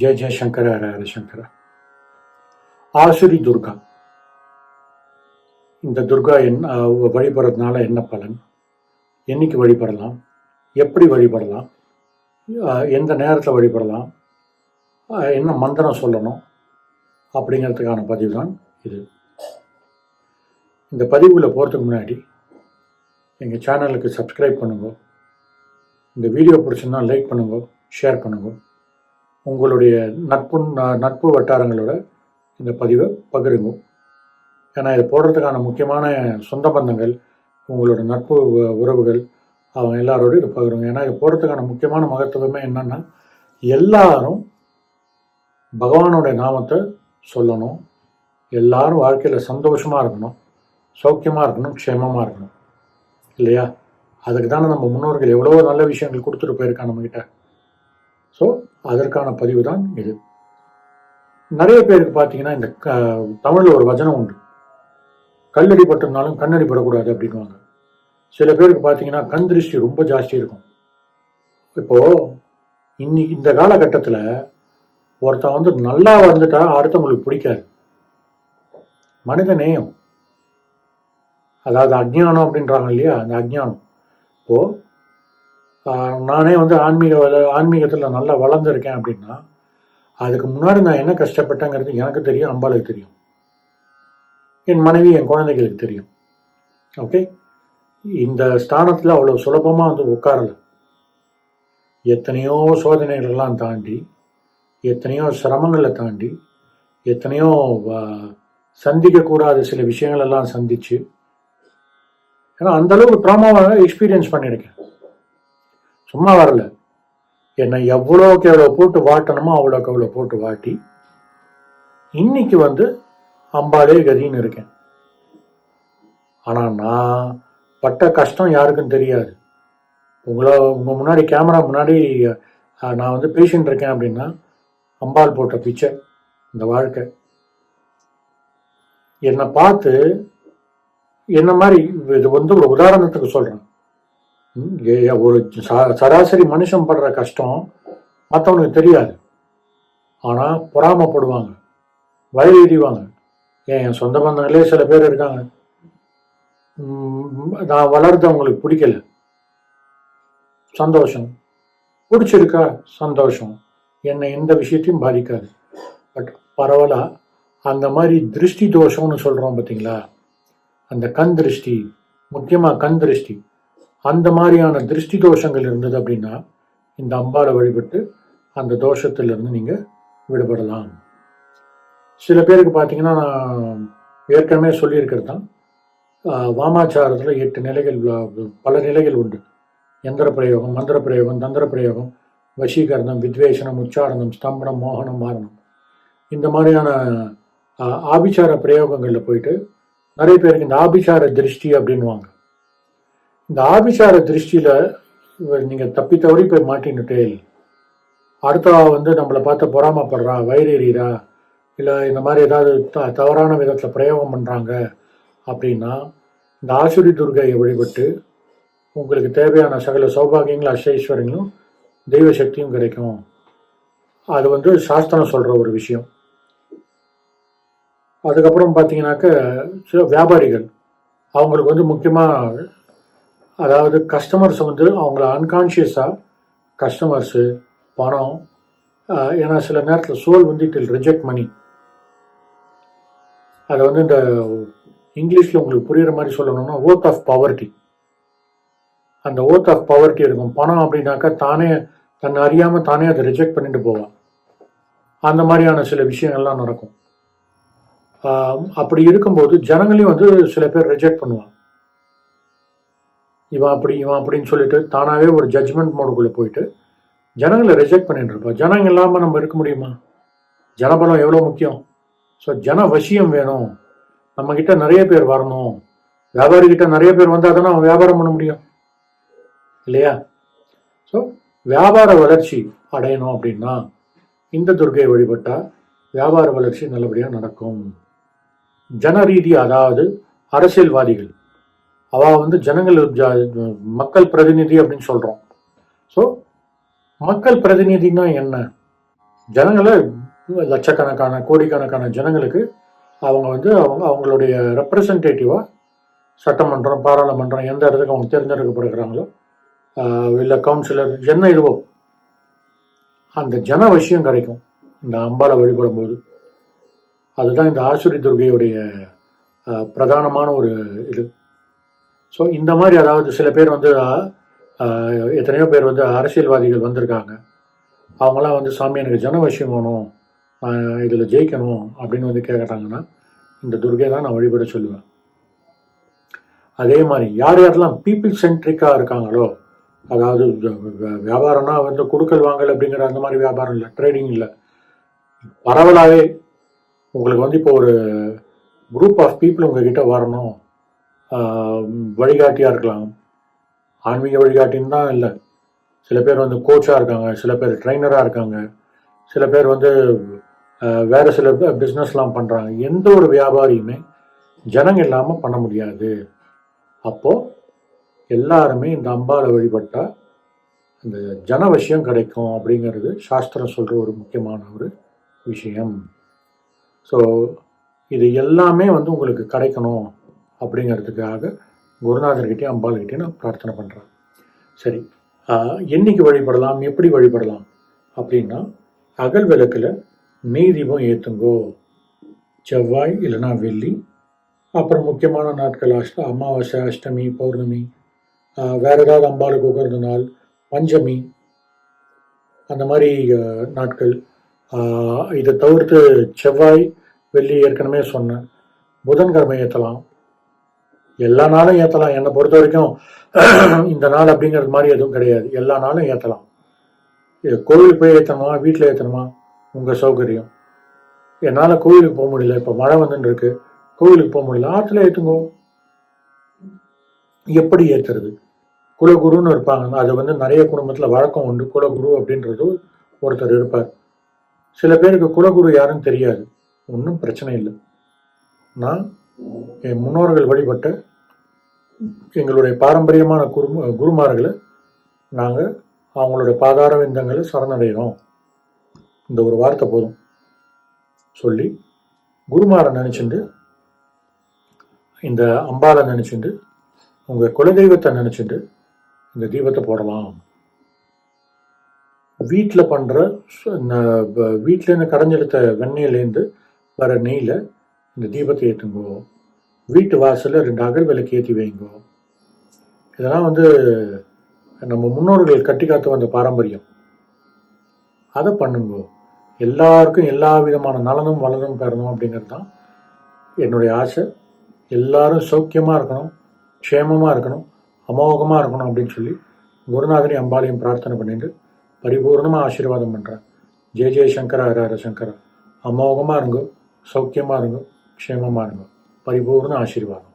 ஜெய ஜெய சங்கர ஹர சங்கர ஆசுரி துர்கா இந்த துர்கா என்ன வழிபடுறதுனால என்ன பலன்? என்னைக்கு வழிபடலாம்? எப்படி வழிபடலாம்? எந்த நேரத்தில் வழிபடலாம்? என்ன மந்திரம் சொல்லணும்? அப்படிங்கிறதுக்கான பதிவு தான் இது. இந்த பதிவில் போகிறதுக்கு முன்னாடி எங்கள் சேனலுக்கு சப்ஸ்கிரைப் பண்ணுங்க. இந்த வீடியோ பிடிச்சிருந்தா லைக் பண்ணுங்க ஷேர் பண்ணுங்க. உங்களுடைய நட்பு நட்பு வட்டாரங்களோட இந்த பதிவை பகிருங்க. ஏன்னா இதை போடுறதுக்கான முக்கியமான சொந்த பந்தங்கள் உங்களோட நட்பு உ- உறவுகள் அவங்க எல்லாரோடையும் இது பகிருங்க. ஏன்னா இது போடுறதுக்கான முக்கியமான மகத்துவமே என்னன்னா எல்லாரும் பகவானோட நாமத்தை சொல்லணும். எல்லாரும் வாழ்க்கையில் சந்தோஷமாக இருக்கணும் சௌக்கியமாக இருக்கணும் க்ஷேமமாக இருக்கணும். இல்லையா? அதுக்கு தானே நம்ம முன்னோர்கள் எவ்வளோ நல்ல விஷயங்கள் கொடுத்துட்டு போயிருக்காங்க நம்மக்கிட்ட ஸோ அதற்கான பதிவு தான் இது. நிறைய பேருக்கு பார்த்தீங்கன்னா இந்த க தமிழில் ஒரு வச்சனம் உண்டு. கல்லடி பட்டிருந்தாலும் கண்ணடி படக்கூடாது அப்படின்வாங்க சில பேருக்கு பார்த்தீங்கன்னா கண் திருஷ்டி ரொம்ப ஜாஸ்தி இருக்கும். இப்போ இன்னைக்கு இந்த காலகட்டத்தில் ஒருத்தன் வந்து நல்லா வந்துட்டா அடுத்தவங்களுக்கு பிடிக்காது. மனித நேயம் அதாவது அஜ்ஞானம் அப்படின்றாங்க இல்லையா? அந்த அஜ்ஞானம். இப்போ நானே வந்து ஆன்மீக வள- ஆன்மீகத்தில் நல்லா வளர்ந்துருக்கேன் அப்படின்னா அதுக்கு முன்னாடி நான் என்ன கஷ்டப்பட்டேங்கிறது எனக்கு தெரியும் அம்பாளுக்கு தெரியும். என் மனைவி என் குழந்தைகளுக்கு தெரியும். ஓகே? இந்த ஸ்தானத்தில் அவ்வளோ சுலபமாக வந்து உட்காரல. எத்தனையோ சோதனைகளெல்லாம் தாண்டி எத்தனையோ சிரமங்களை தாண்டி எத்தனையோ வ- சந்திக்கக்கூடாத சில விஷயங்கள் எல்லாம் சந்திச்சு ஏன்னா அந்தளவுக்கு ட்ராமாவை எக்ஸ்பீரியன்ஸ் பண்ணியிருக்கேன். சும்மா வரல. என்னை எவ்வளோக்கு எவ்வளோ போட்டு வாட்டணுமோ அவ்வளோக்கு அவ்வளோ போட்டு வாட்டி இன்னைக்கு வந்து அம்பாலே கதின்னு இருக்கேன். ஆனால் நான் பட்ட கஷ்டம் யாருக்கும் தெரியாது. உங்களை உங்கள் முன்னாடி கேமரா முன்னாடி நான் வந்து பேஷண்ட் இருக்கேன் அப்படின்னா அம்பாள் போட்ட பிக்சர் இந்த வாழ்க்கை. என்னை பார்த்து என்ன மாதிரி இது வந்து ஒரு உதாரணத்துக்கு சொல்கிறேன் ஒரு ச- சராசரி மனுஷன் படுற கஷ்டம் மற்றவனுக்கு தெரியாது. ஆனால் பொறாமப்படுவாங்க. வயல் எறிவாங்க ஏன் என் சொந்த பந்தங்களே சில பேர் இருக்காங்க. நான் வளர்றது அவங்களுக்கு பிடிக்கல. சந்தோஷம். பிடிச்சிருக்கா? சந்தோஷம். என்னை எந்த விஷயத்தையும் பாதிக்காது. பட் பரவாயில்ல. அந்த மாதிரி திருஷ்டி தோஷம்னு சொல்கிறோம் பார்த்தீங்களா அந்த கண் திருஷ்டி முக்கியமாக கண் திருஷ்டி. அந்த மாதிரியான திருஷ்டி தோஷங்கள் இருந்தது அப்படின்னா இந்த அம்பாவை வழிபட்டு அந்த தோஷத்திலிருந்து நீங்கள் விடுபடலாம். சில பேருக்கு பார்த்தீங்கன்னா நான் ஏற்கனவே சொல்லியிருக்கிறது தான் வாமாச்சாரத்தில் எட்டு நிலைகள் பல நிலைகள் உண்டு. எந்திர பிரயோகம் மந்திர பிரயோகம் தந்திர பிரயோகம் வசீகரணம் வித்வேஷனம் உச்சாரணம் ஸ்தம்பனம் மோகனம் மாரணம். இந்த மாதிரியான ஆபிச்சார பிரயோகங்களில் போயிட்டு நிறைய பேருக்கு இந்த ஆபிச்சார திருஷ்டி அப்படின்வாங்க இந்த ஆபிசார திருஷ்டியில நீங்கள் தப்பி தவறி போய் மாட்டின்னுட்டே அடுத்தவா வந்து நம்மளை பார்த்து பொறாமப்படுறா வயிறீரா இல்லை இந்த மாதிரி ஏதாவது த தவறான விதத்தில் பிரயோகம் பண்ணுறாங்க அப்படின்னா இந்த ஆசுரி துர்கையை வழிபட்டு உங்களுக்கு தேவையான சகல சௌபாகியங்களும் அஷ்டைஸ்வரங்களும் தெய்வ சக்தியும் கிடைக்கும். அது வந்து சாஸ்திரம் சொல்கிற ஒரு விஷயம். அதுக்கப்புறம் பார்த்தீங்கன்னாக்க சில வியாபாரிகள் அவங்களுக்கு வந்து முக்கியமாக அதாவது கஸ்டமர்ஸ் வந்து அவங்கள அன்கான்ஷியஸாக கஸ்டமர்ஸு பணம் ஏன்னா சில நேரத்தில் சோல் வந்து இட் ரிஜெக்ட் மணி அதை வந்து இந்த இங்கிலீஷில் உங்களுக்கு புரிகிற மாதிரி சொல்லணும்னா ஓத் ஆஃப் பவர்ட்டி அந்த ஓத் ஆஃப் பவர்ட்டி இருக்கும். பணம் அப்படின்னாக்கா தானே தன்னை அறியாமல் தானே அதை ரிஜெக்ட் பண்ணிட்டு போவான் அந்த மாதிரியான சில விஷயங்கள்லாம் நடக்கும். அப்படி இருக்கும்போது ஜனங்களையும் வந்து சில பேர் ரிஜெக்ட் பண்ணுவான் இவன் அப்படி இவன் அப்படின்னு சொல்லிட்டு தானாகவே ஒரு ஜட்ஜ்மெண்ட் மோடுக்குள்ளே போயிட்டு ஜனங்களை ரிஜெக்ட் பண்ணிட்டு இருப்போம் ஜனங்கள் இல்லாமல் நம்ம இருக்க முடியுமா? ஜனபலம் எவ்வளோ முக்கியம்? ஸோ ஜன வசியம் வேணும். நம்மக்கிட்ட நிறைய பேர் வரணும். வியாபாரிக்கிட்ட நிறைய பேர் வந்தால் தானே அவன் வியாபாரம் பண்ண முடியும். இல்லையா? ஸோ வியாபார வளர்ச்சி அடையணும் அப்படின்னா இந்த துர்கையை வழிபட்டால் வியாபார வளர்ச்சி நல்லபடியாக நடக்கும். ஜன ரீதி அதாவது அரசியல்வாதிகள். அவள் வந்து ஜனங்கள் மக்கள் பிரதிநிதி அப்படின்னு சொல்கிறோம் ஸோ மக்கள் பிரதிநிதினா என்ன? ஜனங்களை லட்சக்கணக்கான கோடிக்கணக்கான ஜனங்களுக்கு அவங்க வந்து அவங்க அவங்களுடைய ரெப்ரசன்டேட்டிவாக சட்டமன்றம் பாராளுமன்றம் எந்த இடத்துக்கு அவங்க தேர்ந்தெடுக்கப்படுகிறாங்களோ இல்லை கவுன்சிலர் என்ன இதுவோ அந்த ஜன விஷயம் கிடைக்கும். இந்த அம்பாலை வழிபடும் போது அதுதான் இந்த ஆசுரி துர்கையுடைய பிரதானமான ஒரு இது. ஸோ இந்த மாதிரி அதாவது சில பேர் வந்து எத்தனையோ பேர் வந்து அரசியல்வாதிகள் வந்திருக்காங்க. அவங்களாம் வந்து சாமி எனக்கு ஜனவசியம் வேணும். இதில் ஜெயிக்கணும் அப்படின்னு வந்து கேட்குறாங்கன்னா இந்த துர்கை தான் நான் வழிபட சொல்லுவேன். அதே மாதிரி யார் யாரெல்லாம் பீப்புள் சென்ட்ரிக்காக இருக்காங்களோ அதாவது வியாபாரம்னா வந்து கொடுக்கல் வாங்கல் அப்படிங்கிற அந்த மாதிரி வியாபாரம் இல்லை ட்ரேடிங் இல்லை. பரவலாகவே உங்களுக்கு வந்து இப்போ ஒரு குரூப் ஆஃப் பீப்புள் உங்ககிட்ட வரணும். வழிகாட்டியாக இருக்கலாம். ஆன்மீக வழிகாட்டின்னு தான் இல்லை. சில பேர் வந்து கோச்சாக இருக்காங்க சில பேர் ட்ரைனராக இருக்காங்க சில பேர் வந்து வேறு சில பிஸ்னஸ்லாம் பண்ணுறாங்க எந்த ஒரு வியாபாரியுமே ஜனங்க இல்லாமல் பண்ண முடியாது. அப்போது எல்லாருமே இந்த அம்பாவை வழிபட்டால் அந்த ஜன விஷயம் கிடைக்கும் அப்படிங்கிறது சாஸ்திரம் சொல்கிற ஒரு முக்கியமான ஒரு விஷயம். ஸோ இது எல்லாமே வந்து உங்களுக்கு கிடைக்கணும். அப்படிங்கிறதுக்காக குருநாதர்கிட்டயும் அம்பாள்கிட்டயும் நான் பிரார்த்தனை பண்ணுறேன் சரி என்னைக்கு வழிபடலாம் எப்படி வழிபடலாம் அப்படின்னா அகல் விளக்கில் மெய் தீபம் ஏற்றுங்கோ செவ்வாய் இல்லைன்னா வெள்ளி. அப்புறம் முக்கியமான நாட்கள் அஷ்ட அமாவாசை அஷ்டமி பௌர்ணமி. வேறு ஏதாவது அம்பாளுக்கு உகர்ந்த நாள் பஞ்சமி. அந்த மாதிரி நாட்கள். இதை தவிர்த்து செவ்வாய் வெள்ளி ஏற்கனவே சொன்னேன். புதன்கிழமை ஏற்றலாம் எல்லா நாளும் ஏற்றலாம் என்னை பொறுத்த வரைக்கும் இந்த நாள் அப்படிங்கிறது மாதிரி எதுவும் கிடையாது. எல்லா நாளும் ஏற்றலாம் இது கோவிலுக்கு போய் ஏற்றணுமா வீட்டில் ஏற்றணுமா உங்கள் சௌகரியம். என்னால் கோவிலுக்கு போக முடியல. இப்போ மழை வந்துன்னு இருக்கு கோவிலுக்கு போக முடியல. ஆற்றுல ஏற்றுங்கோ எப்படி ஏற்றுறது குலகுருன்னு இருப்பாங்க அது வந்து நிறைய குடும்பத்தில் வழக்கம் உண்டு. குலகுரு அப்படின்றது ஒருத்தர் இருப்பார். சில பேருக்கு குலகுரு யாருன்னு தெரியாது. ஒன்றும் பிரச்சனை இல்லை. நான் என் முன்னோர்கள் வழிபட்ட எங்களுடைய பாரம்பரியமான குரு குருமார்களை நாங்கள் அவங்களுடைய பாதார விந்தங்களை சரணடைகிறோம். இந்த ஒரு வார்த்தை போதும். சொல்லி குருமாரை நினச்சிண்டு இந்த அம்பாலை நினச்சிண்டு உங்கள் குலதெய்வத்தை நினச்சிட்டு இந்த தீபத்தை போடலாம். வீட்டில் பண்ணுற வீட்டிலேருந்து கடைஞ்செடுத்த வெண்ணெயிலேருந்து வர நெய்யில் இந்த தீபத்தை ஏற்றுங்கோ வீட்டு வாசலில் ரெண்டு அகல் விளக்கு ஏற்றி வைங்கோ. இதெல்லாம் வந்து நம்ம முன்னோர்கள் கட்டி காத்து வந்த பாரம்பரியம். அதை பண்ணுங்கோ. எல்லாருக்கும் எல்லா விதமான நலனும் வளரும் பெறணும் அப்படிங்கிறது தான் என்னுடைய ஆசை. எல்லாரும் சௌக்கியமாக இருக்கணும் க்ஷேமமாக இருக்கணும் அமோகமாக இருக்கணும் அப்படின்னு சொல்லி குருநாதரி அம்பாலையும் பிரார்த்தனை பண்ணிட்டு பரிபூர்ணமாக ஆசீர்வாதம் பண்ணுறேன் ஜெய ஜெய சங்கர ஹர ஹர சங்கர. அமோகமாக இருங்கோ சௌக்கியமாக இருங்கோ க்ஷேமமாக இருங்கோ. பரிபூர்ண ஆசீர்வாதம்